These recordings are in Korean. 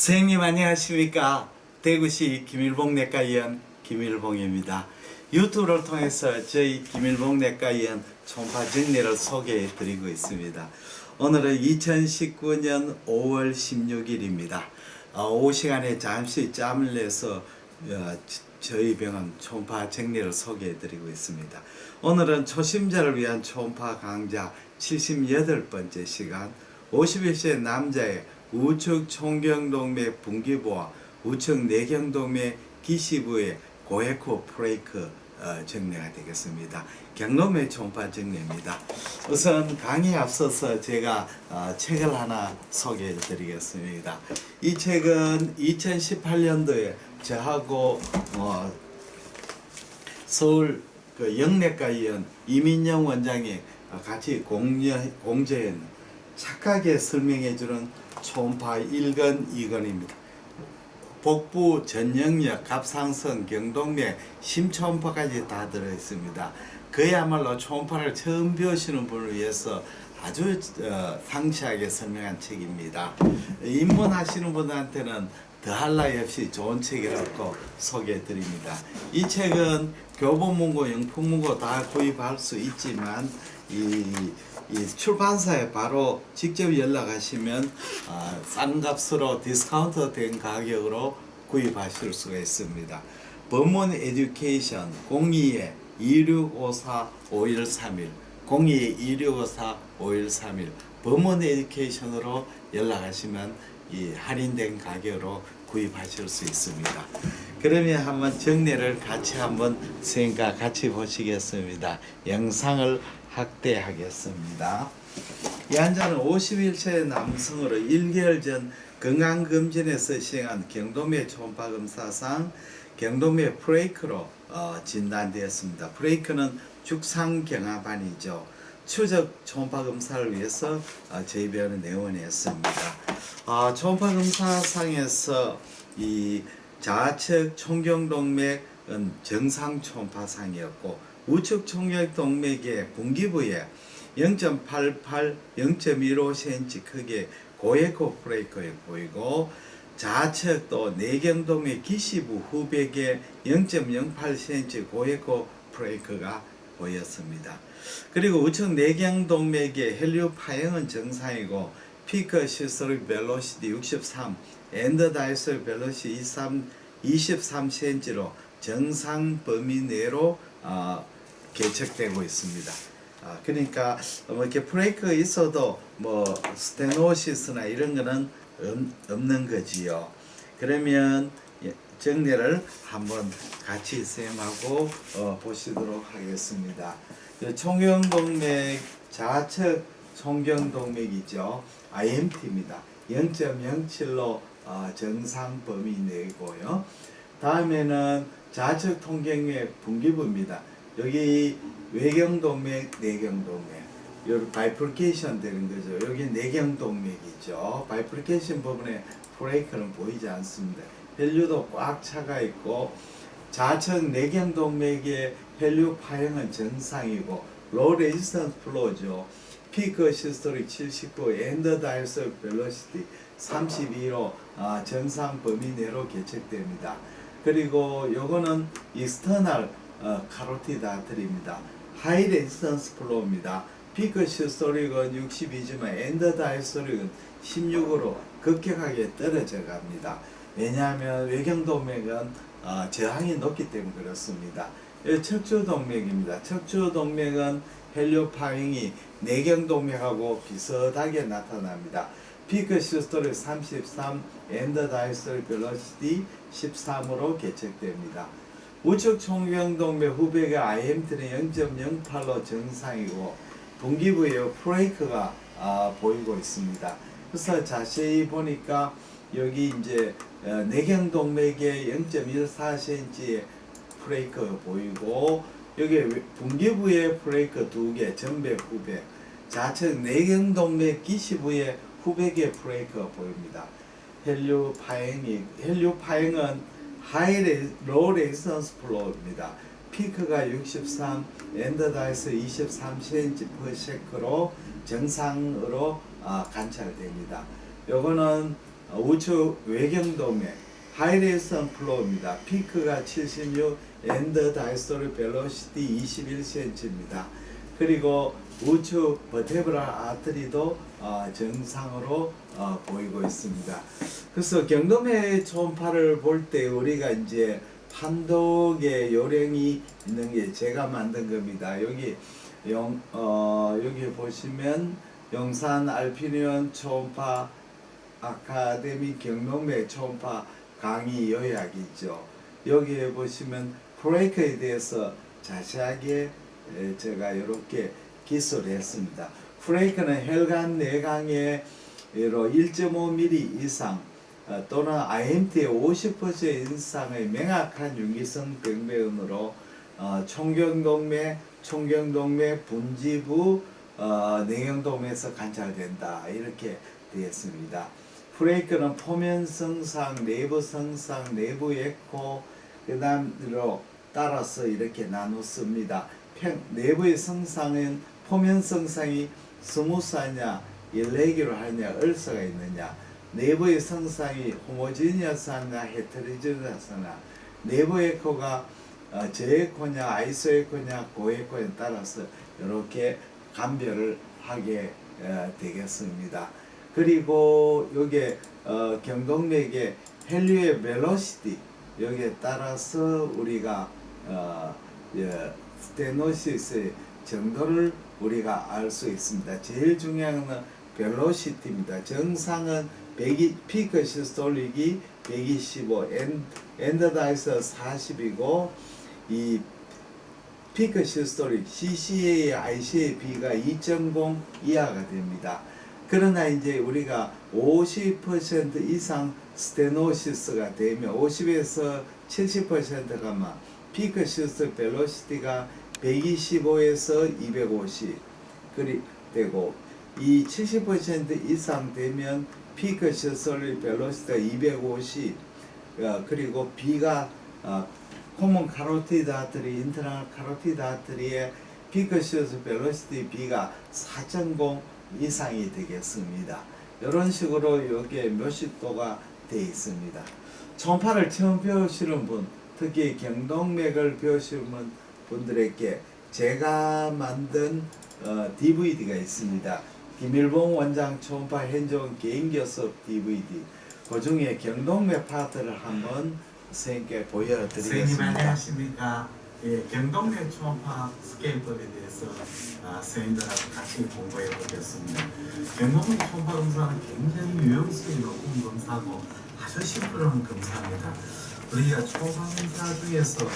선생님 안녕하십니까? 대구시 김일봉 내과 의원 김일봉입니다. 유튜브를 통해서 저희 김일봉 내과 의원 총파 정리를 소개해 드리고 있습니다. 오늘은 2019년 5월 16일입니다. 어, 오후 시간에 잠시 짬을 내서 어, 저- 저희 병원 초음파 정리를 소개해 드리고 있습니다. 오늘은 초심자를 위한 초음파 강좌 78번째 시간 51세 남자의 우측 총경동맥 분기부와 우측 내경동맥 기시부의 고에코 프레이크 어, 정리가 되겠습니다. 경로맥 초음파 정리입니다. 우선 강의에 앞서서 제가 어, 책을 하나 소개해 드리겠습니다. 이 책은 2018년도에 저하고 어, 서울 그 영내과의원 이민영 원장이 같이 공여, 공제한 착하게 설명해 주는 초음파 1건 2건입니다. 복부 전영역 갑상선 경동맥 심초음파까지 다 들어있습니다. 그야말로 초음파를 처음 배우시는 분을 위해서 아주 어, 상세하게 설명한 책입니다. 입문하시는 분한테는 더할 나위 없이 좋은 책이라고 소개해 드립니다. 이 책은 교보문고, 영풍문고 다 구입할 수 있지만 이, 이 출판사에 바로 직접 연락하시면 아, 싼 값으로 디스카운트 된 가격으로 구입하실 수가 있습니다. 범원 에듀케이션 02에 2654-5131 02에 2654-5131 범원 에듀케이션으로 연락하시면 이 할인된 가격으로 구입하실 수 있습니다. 그러면 한번 정리를 같이 한번 선생님과 같이 보시겠습니다. 영상을 확대하겠습니다. 이 환자는 51세 남성으로 1개월 전 건강검진에서 시행한 경동맥 초음파 검사상 경동맥 프레이크로 어, 진단되었습니다. 프레이크는 죽상경화반이죠. 추적 초음파 검사를 위해서 어, 저희 병원에 내원했습니다. 어, 초음파 검사상에서 이 좌측 총경동맥은 정상 초음파상이었고 우측 총경동맥의 분기부에 0.88, 0.15cm 크기의 고에코 프레이크에 보이고 좌측 또 내경동맥 기시부 후백에 0.08cm 고에코 프레이크가 보였습니다. 그리고 우측 내경동맥의 헬리오 파형은 정상이고 피크 시스토릭 벨로시티 63, 엔더 다이스 벨로시 23, 23cm로 정상 범위 내로 어, 개척되고 있습니다. 아, 그러니까 뭐 이렇게 브레이크 있어도 뭐 스테노시스나 이런 거는 없, 없는 거지요. 그러면 예, 정리를 한번 같이 쌤하고 어, 보시도록 하겠습니다. 총경동맥 좌측 총경동맥이죠. IMT입니다. 0.07로 어, 정상 범위 내고요. 다음에는 좌측 통경맥 분기부입니다. 여기 외경동맥, 내경동맥. 여기 바이프리케이션 되는 거죠. 여기 내경동맥이죠. 바이프리케이션 부분에 브레이크는 보이지 않습니다. 혈류도 꽉 차가 있고 좌측 내경동맥의 혈류 파형은 정상이고 로우 레지스턴스 플로우죠. 피크 시스토릭 79, 엔더 다이스 벨로시티 32로 아, 정상 범위 내로 개척됩니다. 그리고 요거는 익스터널 어, 카로티드 아트리입니다. 하이 레지스턴스 플로우입니다. 피크 시스토릭은 62지만 엔더 다이스토릭은 16으로 급격하게 떨어져 갑니다. 왜냐하면 외경동맥은 어, 저항이 높기 때문에 그렇습니다. 이 척추동맥입니다. 척추동맥은 헬리오 파행이 내경동맥하고 비슷하게 나타납니다. 피크 시스토릭 33, 엔더 다이스토릭 벨로시티 13으로 개척됩니다. 우측 총경동맥 후백의 IMT는 0.08로 정상이고 분기부에 프레이크가 아, 보이고 있습니다. 그래서 자세히 보니까 여기 이제 어, 내경동맥에 0.14cm의 프레이크 보이고 여기 분기부에 프레이크 두 개, 전백 후백, 좌측 내경동맥 기시부에 후백의 프레이크가 보입니다. 헬류 파행이 헬류 파행은 하이 레 로우 레지스턴스 플로우입니다. 피크가 63, 엔더 다이스 23cm per sec로 정상으로 아, 관찰됩니다. 요거는 어, 우측 외경도매 하이레이선 플로우입니다. 피크가 76, 엔더 다이스토리 벨로시티 21cm입니다. 그리고 우측 버테브랄 아트리도 어, 정상으로 어, 보이고 있습니다. 그래서 경동의 초음파를 볼 때 우리가 이제 판독의 요령이 있는 게 제가 만든 겁니다. 여기 영, 어, 여기 보시면 영산 알피니온 초음파 아카데미 경동맥 초음파 강의 요약이 있죠. 여기에 보시면 프레이크에 대해서 자세하게 에, 제가 이렇게 기술을 했습니다. 프레이크는 혈관 내강의 1.5mm 이상 어, 또는 IMT의 50% 이상의 명확한 윤기성 병변으로 어, 총경동맥, 총경동맥 분지부 어, 내경동맥에서 관찰된다 이렇게 되었습니다. 프레이크는 포면 성상, 내부 성상, 내부 에코 그다음으로 따라서 이렇게 나눴습니다. 평, 내부의 성상은 포면 성상이 스무스하냐, 일레기로 하냐, 얼서가 있느냐, 내부의 성상이 호모지니어스하냐, 헤테로지니어스하냐, 내부 에코가 어, 저에코냐, 아이소에코냐, 고에코에 따라서 이렇게 감별을 하게 어, 되겠습니다. 그리고 요게 어, 경동맥의 헬리의 벨로시티 여기에 따라서 우리가 어, 예, 스테노시스의 정도를 우리가 알 수 있습니다. 제일 중요한 건 벨로시티입니다. 정상은 100, 피크 시스톨릭이 125, 엔, 엔더다이스 40이고 이 피크 시스톨릭 CCA, ICA B가 2.0 이하가 됩니다. 그러나 이제 우리가 50% 이상 스테노시스가 되면 50에서 70%가 막 피크 시스 벨로시티가 125에서 250 그리 되고 이 70% 이상 되면 피크 시스 벨로시티가 250 어, 그리고 B가 어, 코먼 카로티드 아트리, 인터널 카로티드 아트리의 피크 시스 벨로시티 B가 4.0 이상이 되겠습니다. 이런 식으로 여기에 몇십 도가 되어 있습니다. 초음파를 처음 배우시는 분, 특히 경동맥을 배우시는 분 들에게 제가 만든 어, DVD가 있습니다. 김일봉 원장 초음파 현종 개인기 수업 DVD. 그 중에 경동맥 파트를 한번 선생님께 선생님 보여드리겠습니다. 안녕하십니까. 예, 경동맥 초음파 스케일법에 대해서 아, 선생님들하고 같이 공부해 보겠습니다. 경동맥 초음파 검사는 굉장히 유용성이 높은 검사고 아주 심플한 검사입니다. 우리가 초음파 검사 중에서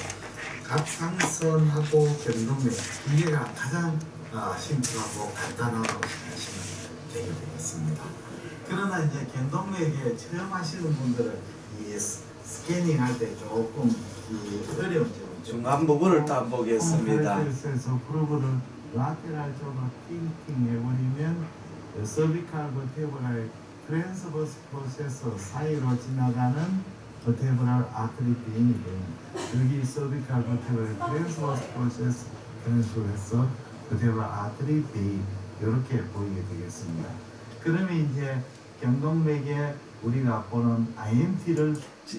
갑상선하고 경동맥 이게가 가장 아, 심플하고 간단하다고 생각하시면 되겠습니다. 그러나 이제 경동맥에 처음 하시는 분들은 이 스- 스캐닝 할 때 조금 이 어려운 좀 중간 부분을 또 보겠습니다. 에서 프로브를 라테랄 쪽으로 팅팅 해버리면 서비칼 버테브랄 트랜스버스 프로세서 사이로 지나가는 아트리 비행이 됩니다. 여기 서비칼 버테브랄 트랜스버스 프로세스 트랜스버스 버테브랄 아트리 베이 이렇게 보이게 되겠습니다. 그러면 이제 경동맥에 우리가 보는 IMT를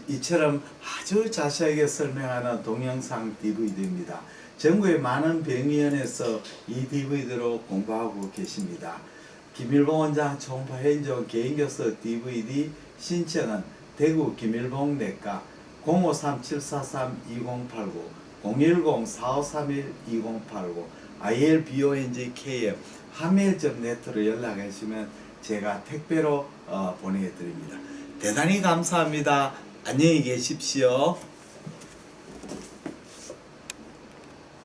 이처럼 아주 자세하게 설명하는 동영상 DVD입니다. 전국의 많은 병의원에서 이 DVD로 공부하고 계십니다. 김일봉 원장 초음파 현종 개인교수 DVD 신청은 대구 김일봉 내과 053-743-2089 010-4531-2089 ILBONGKM 하멜점네트로 연락하시면 제가 택배로 어, 보내드립니다. 대단히 감사합니다. 안녕히 계십시오.